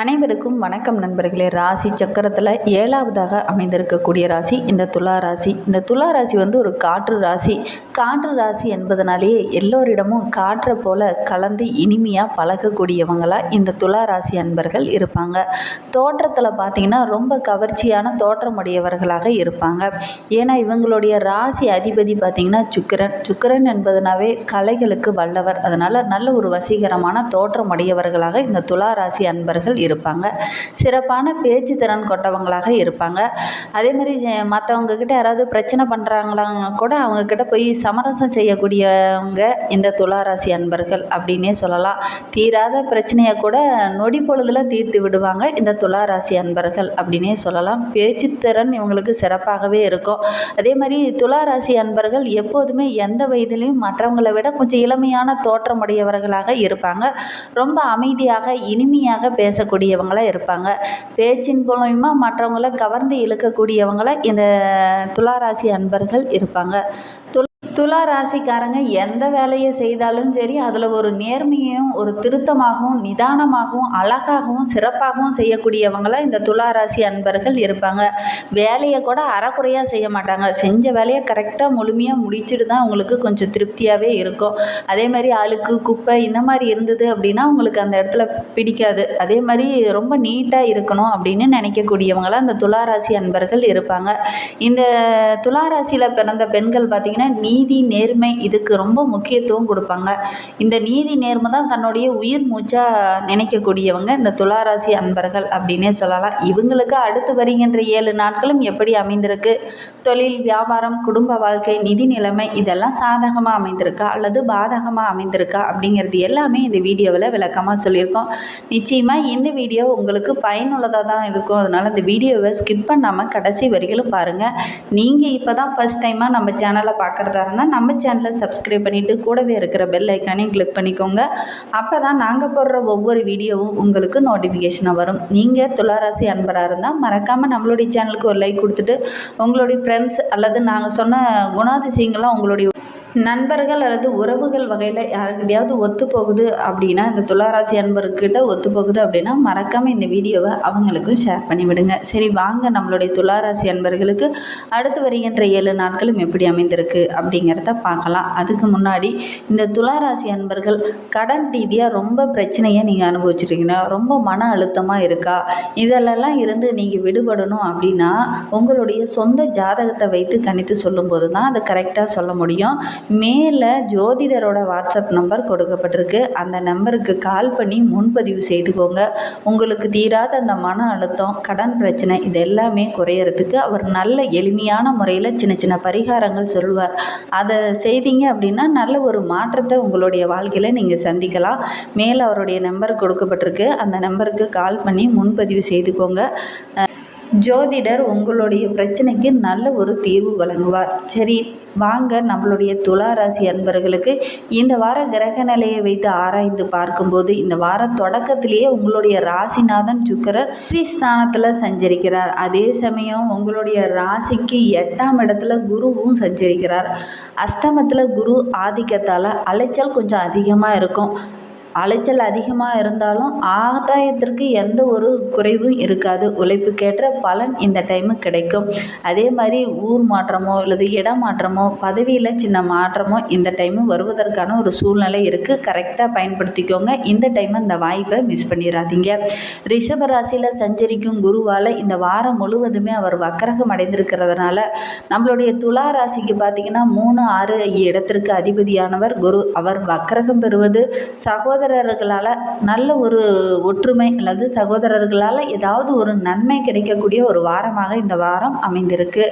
அனைவருக்கும் வணக்கம் நண்பர்களே. ராசி சக்கரத்தில் ஏழாவதாக அமைந்திருக்கக்கூடிய ராசி இந்த துலா ராசி. இந்த துலா ராசி வந்து ஒரு காற்று ராசி. காற்று ராசி என்பதனாலேயே எல்லோரிடமும் காற்றை போல கலந்து இனிமையாக பழகக்கூடியவங்களாக இந்த துலா ராசி அன்பர்கள் இருப்பாங்க. தோற்றத்தில் பார்த்திங்கன்னா ரொம்ப கவர்ச்சியான தோற்றமுடையவர்களாக இருப்பாங்க. ஏன்னா இவங்களுடைய ராசி அதிபதி பார்த்திங்கன்னா சுக்கிரன். சுக்கிரன் என்பதனாவே கலைகளுக்கு வல்லவர். அதனால் நல்ல ஒரு வசீகரமான தோற்றமுடையவர்களாக இந்த துலா ராசி அன்பர்கள் இருப்பாங்க. சிறப்பான பேச்சு திறன் கொண்டவங்களாக இருப்பாங்க. அதே மாதிரி மற்றவங்க கிட்ட யாராவது பிரச்சனை பண்ணுறாங்களாங்க கூட அவங்க கிட்ட போய் சமரசம் செய்யக்கூடியவங்க இந்த துளாராசி அன்பர்கள் அப்படின்னே சொல்லலாம். தீராத பிரச்சனையை கூட நொடி பொழுதுல தீர்த்து விடுவாங்க இந்த துளாராசி அன்பர்கள் அப்படின்னே சொல்லலாம். பேச்சு திறன் இவங்களுக்கு சிறப்பாகவே இருக்கும். அதே மாதிரி துளாராசி அன்பர்கள் எப்போதுமே எந்த வயதிலையும் மற்றவங்களை விட கொஞ்சம் இளமையான தோற்றமுடையவர்களாக இருப்பாங்க. ரொம்ப அமைதியாக இனிமையாக பேசக்கூடிய கூடியவங்களாக இருப்பாங்க. பேச்சின் மூலயமா மற்றவங்களை கவர்ந்து இழுக்கக்கூடியவங்களாக இந்த துளாராசி அன்பர்கள் இருப்பாங்க. துலா துலா ராசிக்காரங்க எந்த வேலையை செய்தாலும் சரி அதில் ஒரு நேர்மையும் ஒரு திருத்தமாகவும் நிதானமாகவும் அழகாகவும் சிறப்பாகவும் செய்யக்கூடியவங்களாக இந்த துலா ராசி அன்பர்கள் இருப்பாங்க. வேலையை கூட அறக்குறையாக செய்ய மாட்டாங்க. செஞ்ச வேலையை கரெக்டாக முழுமையாக முடிச்சுட்டு தான் உங்களுக்கு கொஞ்சம் திருப்தியாகவே இருக்கும். அதே மாதிரி அழுக்கு குப்பை இந்த மாதிரி இருந்தது அப்படின்னா உங்களுக்கு அந்த இடத்துல பிடிக்காது. அதே மாதிரி ரொம்ப நீட்டாக இருக்கணும் அப்படின்னு நினைக்கக்கூடியவங்களாம் இந்த துளாராசி அன்பர்கள் இருப்பாங்க. இந்த துளாராசியில் பிறந்த பெண்கள் பார்த்திங்கன்னா நீதி நேர்மை இதுக்கு ரொம்ப முக்கியத்துவம் கொடுப்பாங்க. இந்த நீதி நேர்மை தான் தன்னுடைய உயிர் மூச்சாக நினைக்கக்கூடியவங்க இந்த துளாராசி அன்பர்கள் அப்படின்னே சொல்லலாம். இவங்களுக்கு அடுத்து வருகின்ற ஏழு நாட்களும் எப்படி அமைந்திருக்கு? தொழில் வியாபாரம் குடும்ப வாழ்க்கை நிதி நிலைமை இதெல்லாம் சாதகமாக அமைந்திருக்கா? அல்லது பாதகமாக அமைந்திருக்கா? அப்படிங்கிறது எல்லாமே இந்த வீடியோவில் விளக்கமாக சொல்லியிருக்கோம். நிச்சயமாக இந்த வீடியோ உங்களுக்கு பயனுள்ளதாக தான் இருக்கும். அதனால் இந்த வீடியோவை ஸ்கிப் பண்ணாமல் கடைசி வரிகளும் பாருங்கள் நீங்கள் இப்போ தான் ஃபஸ்ட் டைமாக நம்ம சேனலை பார்க்குறதா இருந்தால் நம்ம சேனலை சப்ஸ்கிரைப் பண்ணிவிட்டு கூடவே இருக்கிற பெல் ஐக்கானையும் கிளிக் பண்ணிக்கோங்க. அப்போ தான் நாங்கள் போடுற ஒவ்வொரு வீடியோவும் உங்களுக்கு நோட்டிஃபிகேஷனாக வரும். நீங்கள் துளாராசி அன்பராக இருந்தால் மறக்காமல் நம்மளுடைய சேனலுக்கு ஒரு லைக் கொடுத்துட்டு உங்களுடைய ஃப்ரெண்ட்ஸ் அல்லது நாங்கள் சொன்ன குணாதிசயங்கள்லாம் உங்களுடைய நண்பர்கள் அல்லது உறவுகள் வகையில் யாருக்கிட்டையாவது ஒத்து போகுது அப்படின்னா இந்த துளாராசி அன்பர்கிட்ட ஒத்து போகுது அப்படின்னா மறக்காமல் இந்த வீடியோவை அவங்களுக்கும் ஷேர் பண்ணிவிடுங்க. சரி வாங்க நம்மளுடைய துளாராசி அன்பர்களுக்கு அடுத்து வருகின்ற ஏழு நாட்களும் எப்படி அமைந்திருக்கு அப்படிங்கிறத பார்க்கலாம். அதுக்கு முன்னாடி இந்த துளாராசி அன்பர்கள் கடன் ரீதியாக ரொம்ப பிரச்சனையை நீங்கள் அனுபவிச்சிருக்கீங்க. ரொம்ப மன அழுத்தமாக இருக்கா? இதெல்லாம் இருந்து நீங்கள் விடுபடணும் அப்படின்னா உங்களுடைய சொந்த ஜாதகத்தை வைத்து கணித்து சொல்லும்போது தான் அதை கரெக்டாக சொல்ல முடியும். மேலே ஜோதிடரோட வாட்ஸ்அப் நம்பர் கொடுக்கப்பட்டிருக்கு. அந்த நம்பருக்கு கால் பண்ணி முன்பதிவு செய்துக்கோங்க. உங்களுக்கு தீராத அந்த மன அழுத்தம் கடன் பிரச்சனை இது எல்லாமே குறையறதுக்கு அவர் நல்ல எளிமையான முறையில் சின்ன சின்ன பரிகாரங்கள் சொல்வார் அதை செய்தீங்க அப்படின்னா நல்ல ஒரு மாற்றத்தை உங்களுடைய வாழ்க்கையில் நீங்கள் சந்திக்கலாம். மேலே அவருடைய நம்பர் கொடுக்கப்பட்டிருக்கு. அந்த நம்பருக்கு கால் பண்ணி முன்பதிவு செய்துக்கோங்க. ஜோதிடர் உங்களுடைய பிரச்சனைக்கு நல்ல ஒரு தீர்வு வழங்குவார். சரி வாங்க நம்மளுடைய துலா ராசி அன்பர்களுக்கு இந்த வார கிரக நிலையை வைத்து ஆராய்ந்து பார்க்கும்போது இந்த வார தொடக்கத்திலேயே உங்களுடைய ராசிநாதன் சுக்கரர் ஸ்தானத்தில் சஞ்சரிக்கிறார். அதே சமயம் உங்களுடைய ராசிக்கு எட்டாம் இடத்துல குருவும் சஞ்சரிக்கிறார். அஷ்டமத்தில் குரு ஆதிக்கத்தால் அலைச்சல் கொஞ்சம் அதிகமாக இருக்கும். அலைச்சல் அதிகமாக இருந்தாலும் ஆதாயத்திற்கு எந்த ஒரு குறைவும் இருக்காது. உழைப்புக்கேற்ற பலன் இந்த டைமு கிடைக்கும். அதே மாதிரி ஊர் மாற்றமோ அல்லது இடம் மாற்றமோ பதவியில் சின்ன மாற்றமோ இந்த டைமு வருவதற்கான ஒரு சூழ்நிலை இருக்குது கரெக்டாக பயன்படுத்திக்கோங்க. இந்த டைம் இந்த வாய்ப்பை மிஸ் பண்ணிடாதீங்க ரிஷப ராசியில் சஞ்சரிக்கும் குருவால் இந்த வாரம் முழுவதுமே அவர் வக்கரகம் அடைந்திருக்கிறதுனால நம்மளுடைய துலா ராசிக்கு பார்த்திங்கன்னா மூணு ஆறு இடத்திற்கு அதிபதியானவர் குரு. அவர் வக்கரகம் பெறுவது சகோதர சகோதரர்களால் நல்ல ஒரு ஒற்றுமை அல்லது சகோதரர்களால் ஏதாவது ஒரு நன்மை கிடைக்கக்கூடிய ஒரு வாரமாக இந்த வாரம் அமைந்திருக்கு.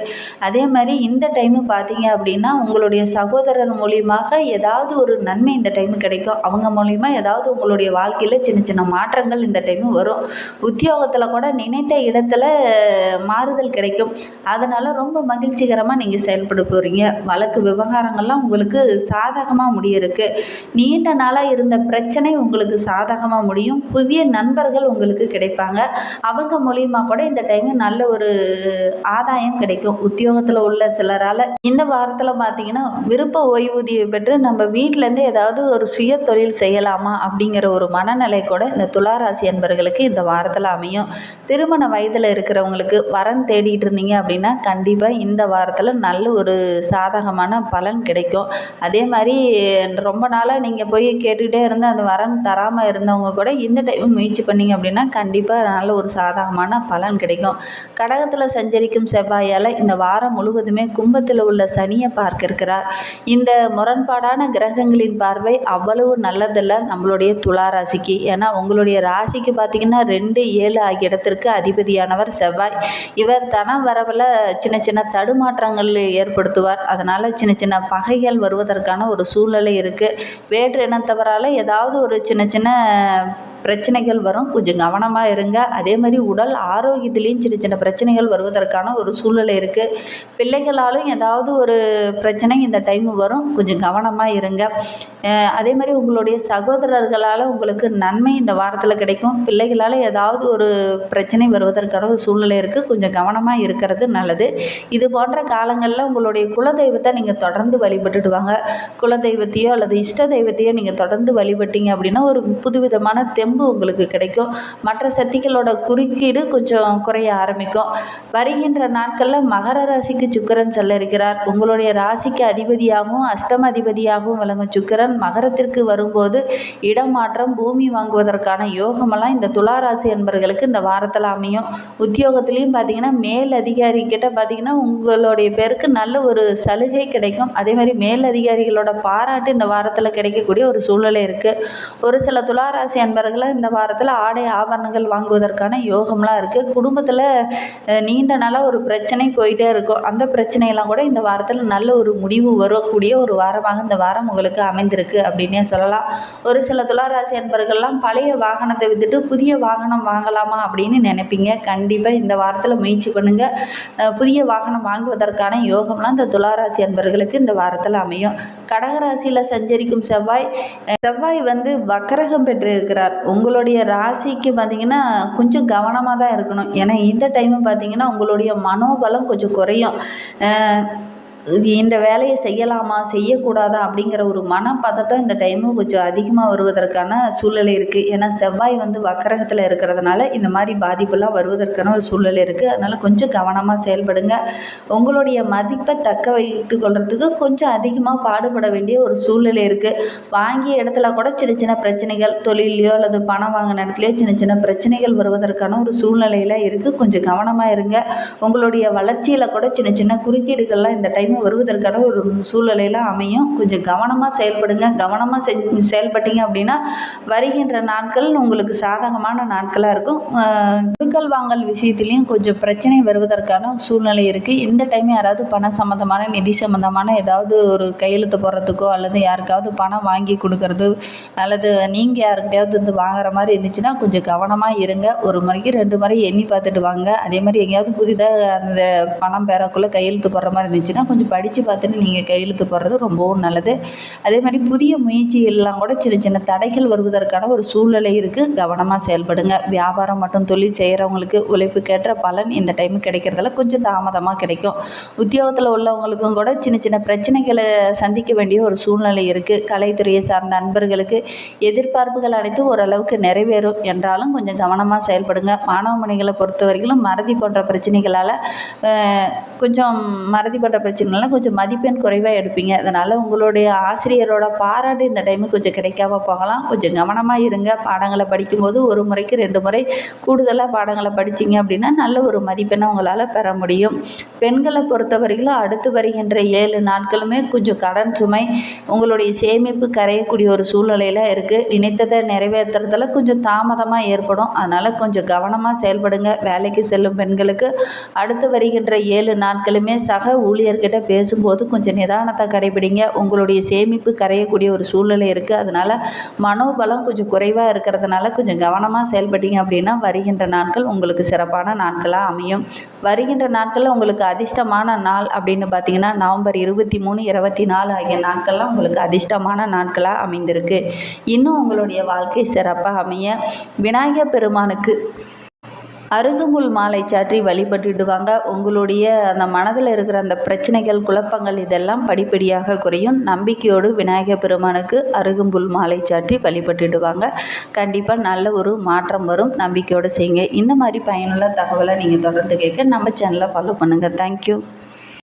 அதே மாதிரி இந்த டைமு பார்த்தீங்க அப்படின்னா உங்களுடைய சகோதரர் மூலியமாக ஏதாவது ஒரு நன்மை இந்த டைமு கிடைக்கும். அவங்க மூலிமா ஏதாவது உங்களுடைய வாழ்க்கையில் சின்ன சின்ன மாற்றங்கள் இந்த டைமு வரும். உத்தியோகத்தில் கூட நினைத்த இடத்துல மாறுதல் கிடைக்கும். அதனால் ரொம்ப மகிழ்ச்சிகரமாக நீங்கள் செயல்பட போகிறீங்க வழக்கு விவகாரங்கள்லாம் உங்களுக்கு சாதகமாக முடியிருக்கு. நீண்ட நாளாக இருந்த பிரச்சனை பிரச்சனை உங்களுக்கு சாதகமாக முடியும். புதிய நண்பர்கள் உங்களுக்கு கிடைப்பாங்க. அவங்க மூலியமாக கூட இந்த டைமில் நல்ல ஒரு ஆதாயம் கிடைக்கும். உத்தியோகத்தில் உள்ள சிலரால் இந்த வாரத்தில் பார்த்தீங்கன்னா விருப்ப ஓய்வூதியம் பெற்று நம்ம வீட்டிலேருந்து ஏதாவது ஒரு சுய தொழில் செய்யலாமா அப்படிங்கிற ஒரு மனநிலை கூட இந்த துளாராசி என்பர்களுக்கு இந்த வாரத்தில் அமையும். திருமண வயதில் இருக்கிறவங்களுக்கு வரன் தேடிட்டு இருந்தீங்க அப்படின்னா கண்டிப்பாக இந்த வாரத்தில் நல்ல ஒரு சாதகமான பலன் கிடைக்கும். அதே மாதிரி ரொம்ப நாளாக நீங்கள் போய் கேட்டுக்கிட்டே இருந்து அந்த வரன் தராமல் இருந்தவங்க கூட இந்த டைம் முயற்சி பண்ணீங்க அப்படின்னா கண்டிப்பாக நல்ல ஒரு சாதகமான பலன் கிடைக்கும். கடகத்தில் சஞ்சரிக்கும் செவ்வாயால் இந்த வாரம் முழுவதுமே கும்பத்தில் உள்ள சனியை பார்க்க இருக்கிறார் இந்த முரண்பாடான கிரகங்களின் பார்வை அவ்வளவு நல்லதில்லை நம்மளுடைய துலா ராசிக்கு. ஏன்னா உங்களுடைய ராசிக்கு பார்த்தீங்கன்னா ரெண்டு ஏழு ஆகிய இடத்திற்கு அதிபதியானவர் செவ்வாய். இவர் தன வரவில் சின்ன சின்ன தடுமாற்றங்கள் ஏற்படுத்துவார். அதனால் சின்ன சின்ன பகைகள் வருவதற்கான ஒரு சூழ்நிலை இருக்குது வேற்று இனத்தவரால் ஏதாவது ஒரு சின்ன சின்ன பிரச்சனைகள் வரும். கொஞ்சம் கவனமாக இருங்க. அதே மாதிரி உடல் ஆரோக்கியத்துலேயும் சின்ன சின்ன பிரச்சனைகள் வருவதற்கான ஒரு சூழ்நிலை இருக்குது பிள்ளைகளாலும் ஏதாவது ஒரு பிரச்சனை இந்த டைம் வரும். கொஞ்சம் கவனமாக இருங்க. அதே மாதிரி உங்களுடைய சகோதரர்களால் உங்களுக்கு நன்மை இந்த வாரத்தில் கிடைக்கும். பிள்ளைகளால் ஏதாவது ஒரு பிரச்சனை வருவதற்கான ஒரு சூழ்நிலை இருக்குது கொஞ்சம் கவனமாக இருக்கிறது நல்லது. இது போன்ற காலங்களில் உங்களுடைய குலதெய்வத்தை நீங்கள் தொடர்ந்து வழிபட்டுட்டு வாங்க. குலதெய்வத்தையோ அல்லது இஷ்ட தெய்வத்தையோ நீங்கள் தொடர்ந்து வழிபட்டீங்க அப்படின்னா ஒரு புதுவிதமான தெம்பு உங்களுக்கு கிடைக்கும். மற்ற சக்திகளோட குறுக்கீடு கொஞ்சம் குறைய ஆரம்பிக்கும். வருகின்ற நாட்களில் மகர ராசிக்கு சுக்கிரன் செல்ல இருக்கிறார் உங்களுடைய ராசிக்கு அதிபதியாகவும் அஷ்டம அதிபதியாகவும் விளங்கும் சுக்கிரன் மகரத்திற்கு வரும்போது இடமாற்றம் பூமி வாங்குவதற்கான யோகமெல்லாம் இந்த துளாராசி ராசி இந்த வாரத்தில் அமையும். உத்தியோகத்துலேயும் பார்த்தீங்கன்னா மேல் அதிகாரி கிட்ட பார்த்தீங்கன்னா உங்களுடைய பேருக்கு நல்ல ஒரு சலுகை கிடைக்கும். அதே மாதிரி மேல் அதிகாரிகளோட பாராட்டு இந்த வாரத்தில் கிடைக்கக்கூடிய ஒரு சூழ்நிலை இருக்குது ஒரு சில துளாராசி அன்பர்களை இந்த வாரத்தில் ஆடை ஆபரணங்கள் வாங்குவதற்கான யோகம்லாம் இருக்குது குடும்பத்தில் நீண்ட நாளாக ஒரு பிரச்சனை போயிட்டே இருக்கும். அந்த பிரச்சனையெல்லாம் கூட இந்த வாரத்தில் நல்ல ஒரு முடிவு வரக்கூடிய ஒரு வாரமாக இந்த வாரம் உங்களுக்கு அமைந்திருக்கு அப்படின்னே சொல்லலாம். ஒரு சில துளாராசி அன்பர்கள்லாம் பழைய வாகனத்தை விட்டுட்டு புதிய வாகனம் வாங்கலாமா அப்படின்னு நினைப்பீங்க. கண்டிப்பாக இந்த வாரத்தில் முயற்சி பண்ணுங்கள் புதிய வாகனம் வாங்குவதற்கான யோகம்லாம் இந்த துளாராசி அன்பர்களுக்கு இந்த வாரத்தில் அமையும். கடகராசியில் சஞ்சரிக்கும் செவ்வாய் செவ்வாய் வந்து வக்கரகம் பெற்று இருக்கிறார் உங்களுடைய ராசிக்கு பார்த்தீங்கன்னா கொஞ்சம் கவனமாக தான் இருக்கணும். ஏன்னா இந்த டைமும் பார்த்தீங்கன்னா உங்களுடைய மனோபலம் கொஞ்சம் குறையும். இந்த வேலையை செய்யலாமா? செய்யக்கூடாதா? அப்படிங்கிற ஒரு மனப்பதட்டம் இந்த டைமு கொஞ்சம் அதிகமாக வருவதற்கான சூழ்நிலை இருக்குது ஏன்னா செவ்வாய் வந்து வக்கரகத்தில் இருக்கிறதுனால இந்த மாதிரி பாதிப்புலாம் வருவதற்கான ஒரு சூழ்நிலை இருக்குது அதனால் கொஞ்சம் கவனமாக செயல்படுங்க. உங்களுடைய மதிப்பை தக்க வைத்து கொள்றதுக்கு கொஞ்சம் அதிகமாக பாடுபட வேண்டிய ஒரு சூழ்நிலை இருக்குது வாங்கிய இடத்துல கூட சின்ன சின்ன பிரச்சனைகள் தொழிலையோ அல்லது பணம் வாங்கின இடத்துலையோ சின்ன சின்ன பிரச்சனைகள் வருவதற்கான ஒரு சூழ்நிலையில் இருக்குது கொஞ்சம் கவனமாக இருங்க. உங்களுடைய வளர்ச்சியில் கூட சின்ன சின்ன குறுக்கீடுகள்லாம் இந்த டைம் வருவதற்கான ஒரு சூழ்நிலையில் அமையும். கொஞ்சம் கவனமாக செயல்படுங்க. கவனமாக செ செயல்பட்டீங்க அப்படின்னா வருகின்ற நாட்கள் உங்களுக்கு சாதகமான நாட்களாக இருக்கும். கொடுக்கல் வாங்கல் விஷயத்துலேயும் கொஞ்சம் பிரச்சனை வருவதற்கான சூழ்நிலை இருக்குது இந்த டைம் யாராவது பண சம்மந்தமான நிதி சம்மந்தமான ஏதாவது ஒரு கையெழுத்து போடுறதுக்கோ அல்லது யாருக்காவது பணம் வாங்கி கொடுக்கறது அல்லது நீங்கள் யாருக்கிட்டையாவது வந்து வாங்குற மாதிரி இருந்துச்சுன்னா கொஞ்சம் கவனமாக இருங்க. ஒரு முறைக்கு ரெண்டு முறை எண்ணி பார்த்துட்டு வாங்க. அதே மாதிரி எங்கேயாவது புதிதாக அந்த பணம் பெறக்குள்ளே கையெழுத்து போடுற மாதிரி இருந்துச்சுன்னா கொஞ்சம் படித்து பார்த்துட்டு நீங்கள் கையெழுத்து போடுறது ரொம்பவும் நல்லது. அதே மாதிரி புதிய முயற்சிகள்லாம் கூட சின்ன சின்ன தடைகள் வருவதற்கான ஒரு சூழ்நிலை இருக்குது கவனமாக செயல்படுங்க. வியாபாரம் மற்றும் தொழில் செய்கிறவங்களுக்கு உழைப்புக்கேற்ற பலன் இந்த டைம் கிடைக்கிறதுல கொஞ்சம் தாமதமாக கிடைக்கும். உத்தியோகத்தில் உள்ளவங்களுக்கும் கூட சின்ன சின்ன பிரச்சனைகளை சந்திக்க வேண்டிய ஒரு சூழ்நிலை இருக்குது கலைத்துறையை சார்ந்த அன்பர்களுக்கு எதிர்பார்ப்புகள் அனைத்தும் ஓரளவுக்கு நிறைவேறும். என்றாலும் கொஞ்சம் கவனமாக செயல்படுங்க. மாணவ மணிகளை பொறுத்த வரைக்கும் மறதி போன்ற பிரச்சனைகளால் கொஞ்சம் மறதி போன்ற அதனால் கொஞ்சம் மதிப்பெண் குறைவாக எடுப்பீங்க. அதனால் உங்களுடைய ஆசிரியரோட பாராட்டு இந்த டைமு கொஞ்சம் கிடைக்காம போகலாம். கொஞ்சம் கவனமாக இருங்க. பாடங்களை படிக்கும்போது ஒரு முறைக்கு ரெண்டு முறை கூடுதலாக பாடங்களை படிச்சீங்க அப்படின்னா நல்ல ஒரு மதிப்பெண்ணை உங்களால் பெற முடியும். பெண்களை பொறுத்த வரையிலும் அடுத்து வருகின்ற ஏழு நாட்களுமே கொஞ்சம் கடன் சுமை உங்களுடைய சேமிப்பு கரையக்கூடிய ஒரு சூழ்நிலையில் இருக்குது நினைத்ததை நிறைவேற்றுறதுல கொஞ்சம் தாமதமாக ஏற்படும். அதனால் கொஞ்சம் கவனமாக செயல்படுங்க. வேலைக்கு செல்லும் பெண்களுக்கு அடுத்து வருகின்ற ஏழு நாட்களுமே சக ஊழியர்கிட்ட பேசும்போது கொஞ்சம் நிதானத்தை கடைபிடிங்க. உங்களுடைய சேமிப்பு கரையக்கூடிய ஒரு சூழ்நிலை இருக்குது அதனால் மனோபலம் கொஞ்சம் குறைவாக இருக்கிறதுனால கொஞ்சம் கவனமாக செயல்பட்டீங்க அப்படின்னா வருகின்ற நாட்கள் உங்களுக்கு சிறப்பான நாட்களாக அமையும். வருகின்ற நாட்களில் உங்களுக்கு அதிர்ஷ்டமான நாள் அப்படின்னு பார்த்தீங்கன்னா நவம்பர் இருபத்தி மூணு இருபத்தி நாலு ஆகிய நாட்கள்லாம் உங்களுக்கு அதிர்ஷ்டமான நாட்களாக அமைந்திருக்கு. இன்னும் உங்களுடைய வாழ்க்கை சிறப்பாக அமைய. விநாயகர் பெருமானுக்கு அருகம்புல் மாலை சாற்றி வழிபட்டுடுவாங்க. உங்களுடைய அந்த மனதில் இருக்கிற அந்த பிரச்சனைகள் குழப்பங்கள் இதெல்லாம் படிப்படியாக குறையும். நம்பிக்கையோடு விநாயகர் பெருமானுக்கு அருகம்புல் மாலை சாற்றி வழிபட்டுடுவாங்க. கண்டிப்பாக நல்ல ஒரு மாற்றம் வரும். நம்பிக்கையோடு செய்யுங்க. இந்த மாதிரி பயனுள்ள தகவலை நீங்கள் தொடர்ந்து கேட்க நம்ம சேனலை ஃபாலோ பண்ணுங்கள் தேங்க்யூ